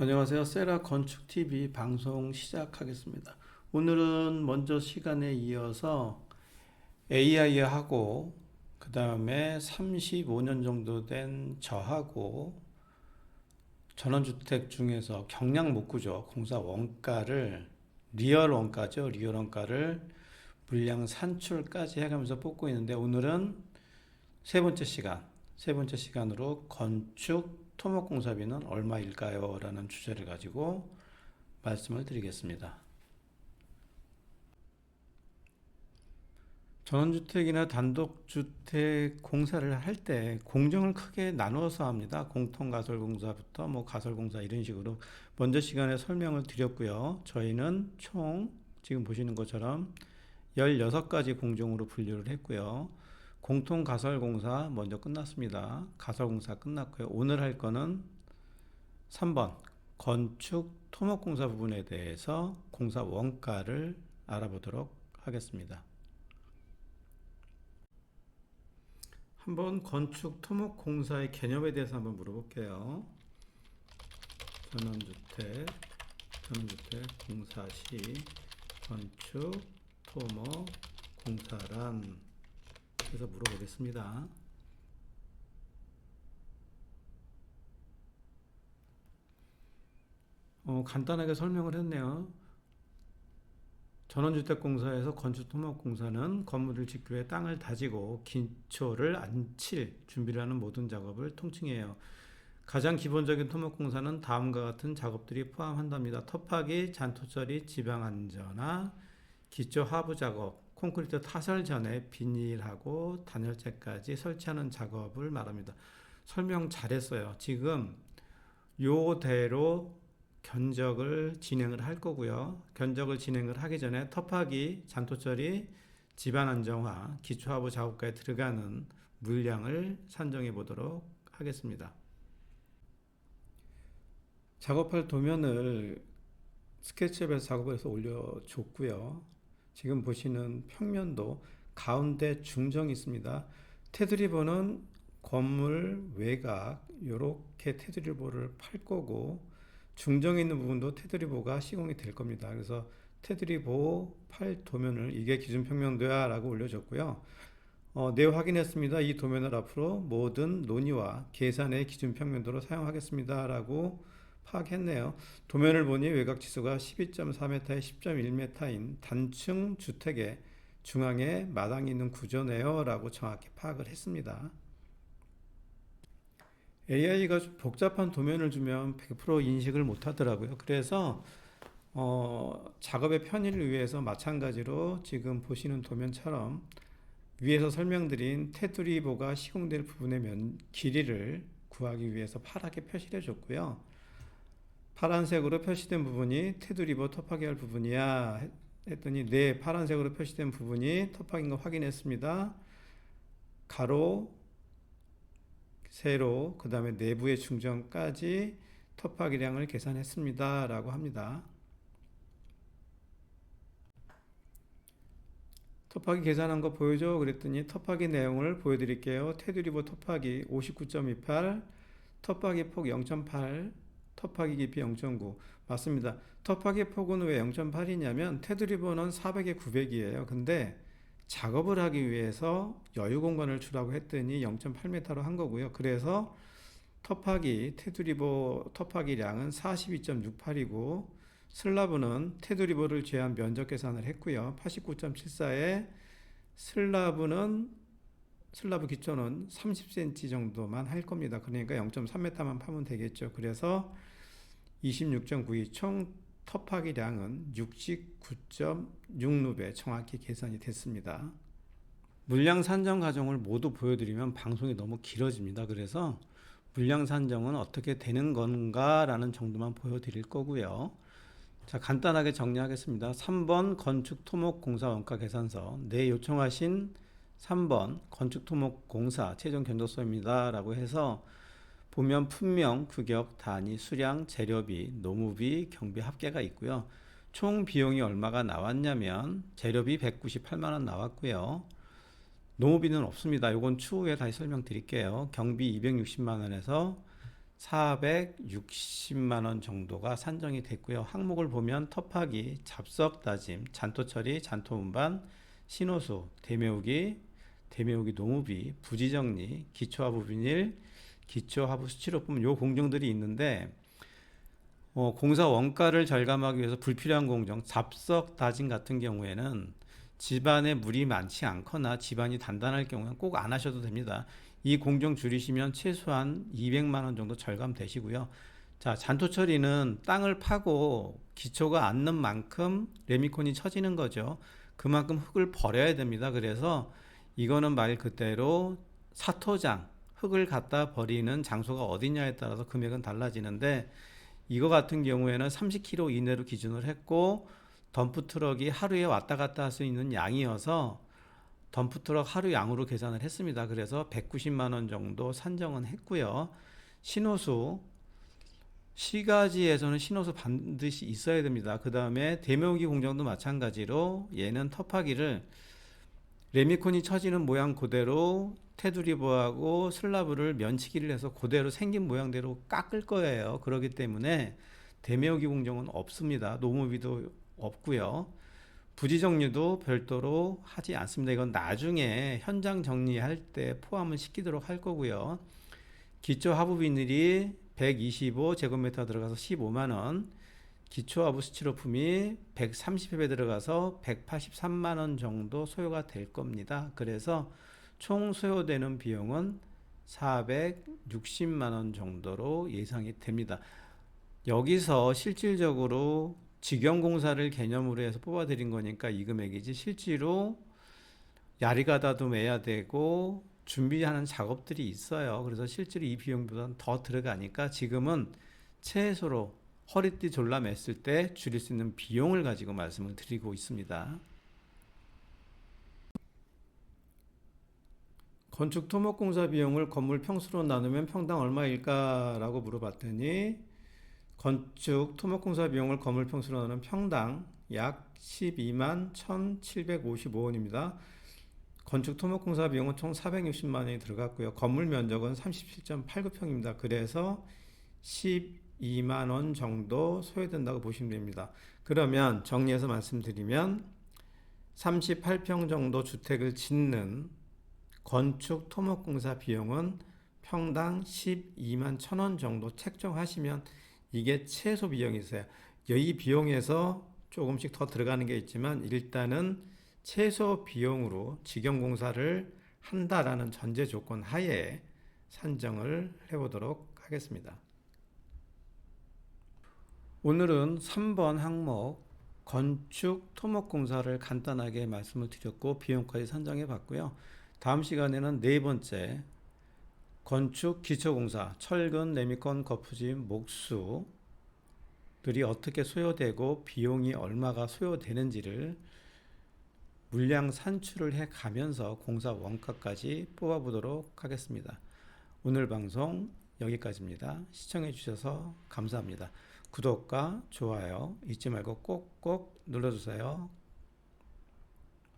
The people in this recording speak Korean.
안녕하세요. 세라 건축 TV 방송 시작하겠습니다. 오늘은 먼저 시간에 이어서 AI하고 그 다음에 35년 정도 된 저하고 전원주택 중에서 경량 목구조 공사 원가를 리얼 원가죠. 리얼 원가를 물량 산출까지 해가면서 뽑고 있는데 오늘은 세 번째 시간, 세 번째 시간으로 건축 토목공사비는 얼마일까요? 라는 주제를 가지고 말씀을 드리겠습니다. 전원주택이나 단독주택 공사를 할 때 공정을 크게 나누어서 합니다. 공통가설공사부터 뭐 가설공사 이런 식으로 먼저 시간에 설명을 드렸고요. 저희는 총 지금 보시는 것처럼 16가지 공정으로 분류를 했고요. 공통 가설 공사 먼저 끝났습니다. 가설 공사 끝났고요. 오늘 할 거는 3번 건축 토목 공사 부분에 대해서 공사 원가를 알아보도록 하겠습니다. 한번 건축 토목 공사의 개념에 대해서 한번 물어볼게요. 전원주택, 전원주택 공사 시 건축 토목 공사란 그래서 물어보겠습니다. 어, 간단하게 설명을 했네요. 전원주택공사에서 건축토목공사는 건물을 짓기 위해 땅을 다지고 기초를 안칠 준비를 하는 모든 작업을 통칭해요. 가장 기본적인 토목공사는 다음과 같은 작업들이 포함한답니다. 터파기, 잔토처리, 지방안전화, 기초 하부 작업, 콘크리트 타설 전에 비닐하고 단열재까지 설치하는 작업을 말합니다. 설명 잘했어요. 지금 요대로 견적을 진행을 할 거고요. 견적을 진행을 하기 전에 터파기, 잔토처리, 집안 안정화, 기초하부 작업까지 들어가는 물량을 산정해 보도록 하겠습니다. 작업할 도면을 스케치업에서 작업해서 올려줬고요. 지금 보시는 평면도 가운데 중정이 있습니다. 테두리보는 건물 외곽 이렇게 테두리보를 팔 거고 중정에 있는 부분도 테두리보가 시공이 될 겁니다. 그래서 테두리보 팔 도면을 이게 기준 평면도야 라고 올려줬고요. 어, 네 확인했습니다. 이 도면을 앞으로 모든 논의와 계산의 기준 평면도로 사용하겠습니다. 라고 파악했네요. 도면을 보니 외곽 지수가 12.4m에 10.1m인 단층 주택의 중앙에 마당이 있는 구조네요. 라고 정확히 파악을 했습니다. AI가 복잡한 도면을 주면 100% 인식을 못 하더라고요. 그래서 어, 작업의 편의를 위해서 마찬가지로 지금 보시는 도면처럼 위에서 설명드린 테두리보가 시공될 부분의 면, 길이를 구하기 위해서 파랗게 표시해 줬고요. 파란색으로 표시된 부분이 테두리보 터파기할 부분이야 했더니 네 파란색으로 표시된 부분이 터파기인 거 확인했습니다. 가로 세로 그 다음에 내부의 중정까지 터파기량을 계산했습니다 라고 합니다. 터파기 계산한 거 보여줘 그랬더니 터파기 내용을 보여드릴게요. 테두리보 터파기 59.28 터파기 폭 0.8 터파기 깊이 0.9 맞습니다. 터파기 폭은 왜 0.8이냐면 테두리보는 400에 900이에요. 근데 작업을 하기 위해서 여유 공간을 주라고 했더니 0.8m로 한 거고요. 그래서 터파기 테두리보 터파기 량은 42.68이고 슬라브는 테두리보를 제한 면적 계산을 했고요. 89.74에 슬라브는 슬라브 기초는 30cm 정도만 할 겁니다. 그러니까 0.3m만 파면 되겠죠. 그래서 26.92총 터파기량은 69.6루베 정확히 계산이 됐습니다. 물량 산정 과정을 모두 보여드리면 방송이 너무 길어집니다. 그래서 물량 산정은 어떻게 되는 건가라는 정도만 보여드릴 거고요. 자, 간단하게 정리하겠습니다. 3번 건축 토목 공사 원가 계산서. 내 요청하신 3번 건축 토목 공사 최종 견적서입니다라고 해서 보면 품명, 규격, 단위, 수량, 재료비, 노무비, 경비 합계가 있고요. 총 비용이 얼마가 나왔냐면 재료비 198만 원 나왔고요. 노무비는 없습니다. 이건 추후에 다시 설명드릴게요. 경비 260만 원에서 460만 원 정도가 산정이 됐고요. 항목을 보면 터파기, 잡석 다짐, 잔토 처리, 잔토 운반, 신호수, 대매우기, 대매우기 노무비, 부지 정리, 기초 하부 비닐, 기초 하부 수치로품 요 공정들이 있는데 어, 공사 원가를 절감하기 위해서 불필요한 공정, 잡석 다짐 같은 경우에는 집안에 물이 많지 않거나 집안이 단단할 경우에는 꼭 안 하셔도 됩니다. 이 공정 줄이시면 최소한 200만 원 정도 절감되시고요. 자, 잔토 처리는 땅을 파고 기초가 앉는 만큼 레미콘이 쳐지는 거죠. 그만큼 흙을 버려야 됩니다. 그래서 이거는 말 그대로 사토장, 흙을 갖다 버리는 장소가 어디냐에 따라서 금액은 달라지는데 이거 같은 경우에는 30kg 이내로 기준을 했고 덤프 트럭이 하루에 왔다 갔다 할 수 있는 양이어서 덤프 트럭 하루 양으로 계산을 했습니다. 그래서 190만 원 정도 산정은 했고요. 신호수 시가지에서는 신호수 반드시 있어야 됩니다. 그 다음에 대묘기 공정도 마찬가지로 얘는 터파기를 레미콘이 쳐지는 모양 그대로 테두리보하고 슬라브를 면치기를 해서 그대로 생긴 모양대로 깎을 거예요. 그렇기 때문에 대매우기 공정은 없습니다. 노무비도 없고요. 부지 정리도 별도로 하지 않습니다. 이건 나중에 현장 정리할 때 포함을 시키도록 할 거고요. 기초 하부 비닐이 125제곱미터 들어가서 15만 원, 기초 하부 스티로폼이 130회 들어가서 183만 원 정도 소요가 될 겁니다. 그래서 총 소요되는 비용은 460만 원 정도로 예상이 됩니다. 여기서 실질적으로 직영공사를 개념으로 해서 뽑아드린 거니까 이 금액이지 실제로 야리가다도 매야 되고 준비하는 작업들이 있어요. 그래서 실제로 이 비용보다는 더 들어가니까 지금은 최소로 허리띠 졸라 맸을 때 줄일 수 있는 비용을 가지고 말씀을 드리고 있습니다. 건축 토목공사 비용을 건물 평수로 나누면 평당 얼마일까라고 물어봤더니 건축 토목공사 비용을 건물 평수로 나누면 평당 약 12만 1,755원입니다. 건축 토목공사 비용은 총 460만 원이 들어갔고요. 건물 면적은 37.89평입니다. 그래서 12만 원 정도 소요된다고 보시면 됩니다. 그러면 정리해서 말씀드리면 38평 정도 주택을 짓는 건축 토목공사 비용은 평당 12만 1천원 정도 책정하시면 이게 최소 비용이세요. 이 비용에서 조금씩 더 들어가는 게 있지만 일단은 최소 비용으로 직영공사를 한다라는 전제 조건 하에 산정을 해보도록 하겠습니다. 오늘은 3번 항목 건축 토목공사를 간단하게 말씀을 드렸고 비용까지 산정해 봤고요. 다음 시간에는 네 번째 건축 기초공사 철근 레미콘 거푸집 목수들이 어떻게 소요되고 비용이 얼마가 소요되는지를 물량 산출을 해 가면서 공사 원가까지 뽑아보도록 하겠습니다. 오늘 방송 여기까지입니다. 시청해 주셔서 감사합니다. 구독과 좋아요 잊지 말고 꼭꼭 눌러주세요.